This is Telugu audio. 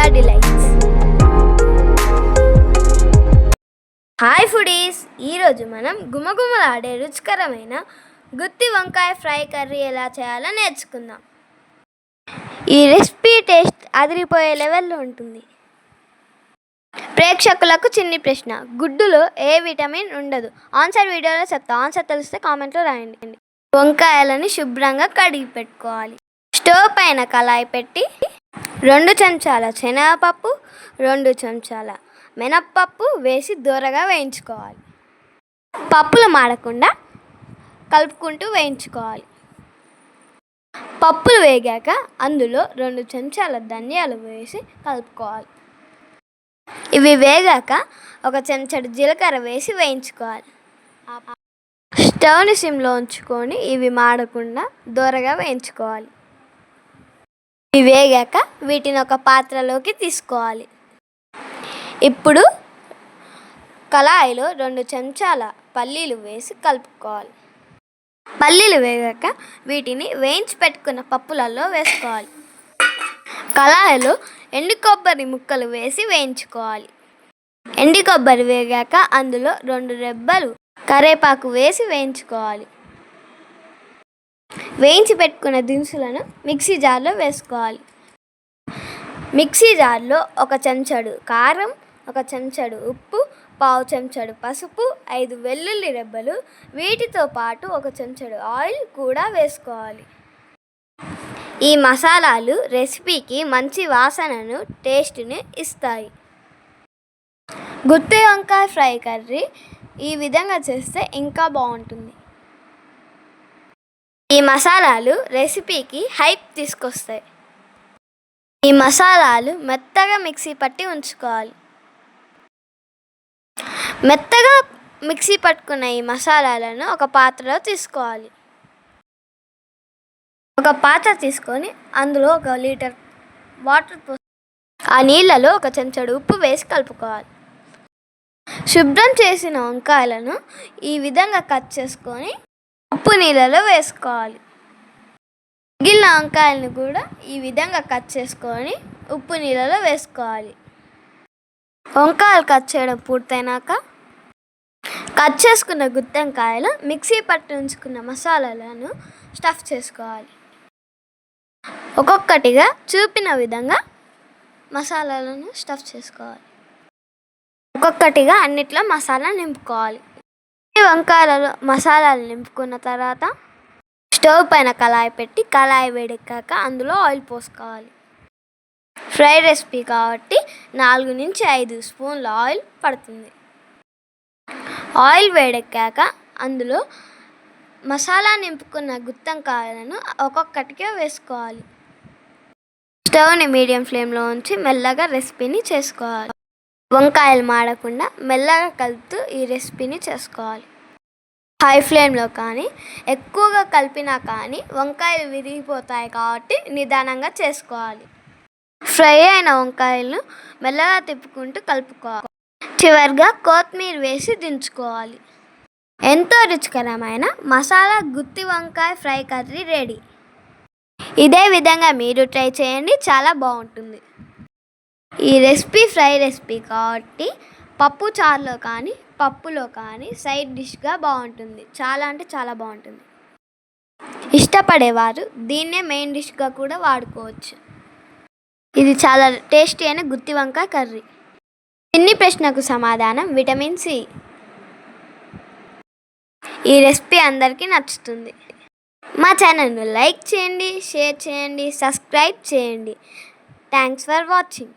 కెనడా డిలైట్స్ హాయ్ ఫుడీస్ ఈరోజు మనం గుమగుమలాడే రుచికరమైన గుత్తి వంకాయ ఫ్రై కర్రీ ఎలా చేయాలో నేర్చుకుందాం. ఈ రెసిపీ టేస్ట్ అదిరిపోయే లెవెల్లో ఉంటుంది. ప్రేక్షకులకు చిన్ని ప్రశ్న గుడ్డులో ఏ విటమిన్ ఉండదు? ఆన్సర్ వీడియోలో చెప్తా. ఆన్సర్ తెలిస్తే కామెంట్లో రాయండి. వంకాయలని శుభ్రంగా కడిగి పెట్టుకోవాలి. స్టవ్ పైన కళాయి పెట్టి రెండు చెంచాల శనగపప్పు రెండు చెంచాల మినప్పప్పు వేసి దూరగా వేయించుకోవాలి. పప్పులు మాడకుండా కలుపుకుంటూ వేయించుకోవాలి. పప్పులు వేగాక అందులో రెండు చెంచాల ధనియాలు వేసి కలుపుకోవాలి. ఇవి వేగాక ఒక చెంచాడు జీలకర్ర వేసి వేయించుకోవాలి. స్టవ్ని సిమ్లో ఉంచుకొని ఇవి మాడకుండా దూరగా వేయించుకోవాలి. ఇవి వేగాక వీటిని ఒక పాత్రలోకి తీసుకోవాలి. ఇప్పుడు కళాయిలో రెండు చెంచాల పల్లీలు వేసి కలుపుకోవాలి. పల్లీలు వేగాక వీటిని వేయించి పెట్టుకున్న పప్పులలో వేసుకోవాలి. కళాయిలో ఎండు కొబ్బరి ముక్కలు వేసి వేయించుకోవాలి. ఎండు కొబ్బరి వేగాక అందులో రెండు రెబ్బలు కరేపాకు వేసి వేయించుకోవాలి. వేయించి పెట్టుకున్న దినుసులను మిక్సీ జార్లో వేసుకోవాలి. మిక్సీ జార్లో ఒక చెంచాడు కారం ఒక చెంచాడు ఉప్పు పావు చెంచాడు పసుపు ఐదు వెల్లుల్లి రెబ్బలు వీటితో పాటు ఒక చెంచాడు ఆయిల్ కూడా వేసుకోవాలి. ఈ మసాలాలు రెసిపీకి మంచి వాసనను టేస్ట్ని ఇస్తాయి. గుత్తి వంకాయ ఫ్రై కర్రీ ఈ విధంగా చేస్తే ఇంకా బాగుంటుంది. ఈ మసాలాలు రెసిపీకి హైప్ తీసుకొస్తాయి. ఈ మసాలాలు మెత్తగా మిక్సీ పట్టి ఉంచుకోవాలి. మెత్తగా మిక్సీ పట్టుకున్న ఈ మసాలాలను ఒక పాత్రలో తీసుకోవాలి. ఒక పాత్ర తీసుకొని అందులో ఒక లీటర్ వాటర్ పోసి ఆ నీళ్ళలో ఒక చెంచాడు ఉప్పు వేసి కలుపుకోవాలి. శుభ్రం చేసిన వంకాయలను ఈ విధంగా కట్ చేసుకొని ఉప్పు నీళ్ళలో వేసుకోవాలి. మిగిలిన వంకాయలను కూడా ఈ విధంగా కట్ చేసుకొని ఉప్పు నీళ్ళలో వేసుకోవాలి. వంకాయలు కట్ చేయడం పూర్తయినాక కట్ చేసుకున్న గుత్తంకాయలు మిక్సీ పట్టి ఉంచుకున్న మసాలాలను స్టఫ్ చేసుకోవాలి. ఒక్కొక్కటిగా చూపిన విధంగా మసాలాలను స్టఫ్ చేసుకోవాలి. ఒక్కొక్కటిగా అన్నిట్లో మసాలా నింపుకోవాలి. వంకాయలలో మసాలాలు నింపుకున్న తర్వాత స్టవ్ పైన కళాయి పెట్టి కళాయి వేడెక్కాక అందులో ఆయిల్ పోసుకోవాలి. ఫ్రై రెసిపీ కాబట్టి నాలుగు నుంచి ఐదు స్పూన్ల ఆయిల్ పడుతుంది. ఆయిల్ వేడెక్కాక అందులో మసాలా నింపుకున్న గుత్తంకాయలను ఒక్కొక్కటిగా వేసుకోవాలి. స్టవ్ని మీడియం ఫ్లేమ్లో ఉంచి మెల్లగా రెసిపీని చేసుకోవాలి. వంకాయలు మాడకుండా మెల్లగా కలుపుతూ ఈ రెసిపీని చేసుకోవాలి. హై ఫ్లేమ్లో కానీ ఎక్కువగా కలిపినా కానీ వంకాయలు విరిగిపోతాయి కాబట్టి నిదానంగా చేసుకోవాలి. ఫ్రై అయిన వంకాయలను మెల్లగా తిప్పుకుంటూ కలుపుకోవాలి. చివరిగా కొత్తిమీర వేసి దించుకోవాలి. ఎంతో రుచికరమైన మసాలా గుత్తి వంకాయ ఫ్రై కర్రీ రెడీ. ఇదే విధంగా మీరు ట్రై చేయండి చాలా బాగుంటుంది. ఈ రెసిపీ ఫ్రై రెసిపీ కాబట్టి పప్పు చారులో కానీ పప్పులో కానీ సైడ్ డిష్గా బాగుంటుంది. చాలా అంటే చాలా బాగుంటుంది. ఇష్టపడేవారు దీన్నే మెయిన్ డిష్గా కూడా వాడుకోవచ్చు. ఇది చాలా టేస్టీ అయిన గుత్తి వంకాయ కర్రీ. చిన్ని ప్రశ్నకు సమాధానం విటమిన్ సి. ఈ రెసిపీ అందరికీ నచ్చుతుంది. మా ఛానల్ను లైక్ చేయండి షేర్ చేయండి సబ్స్క్రైబ్ చేయండి. Thanks for watching.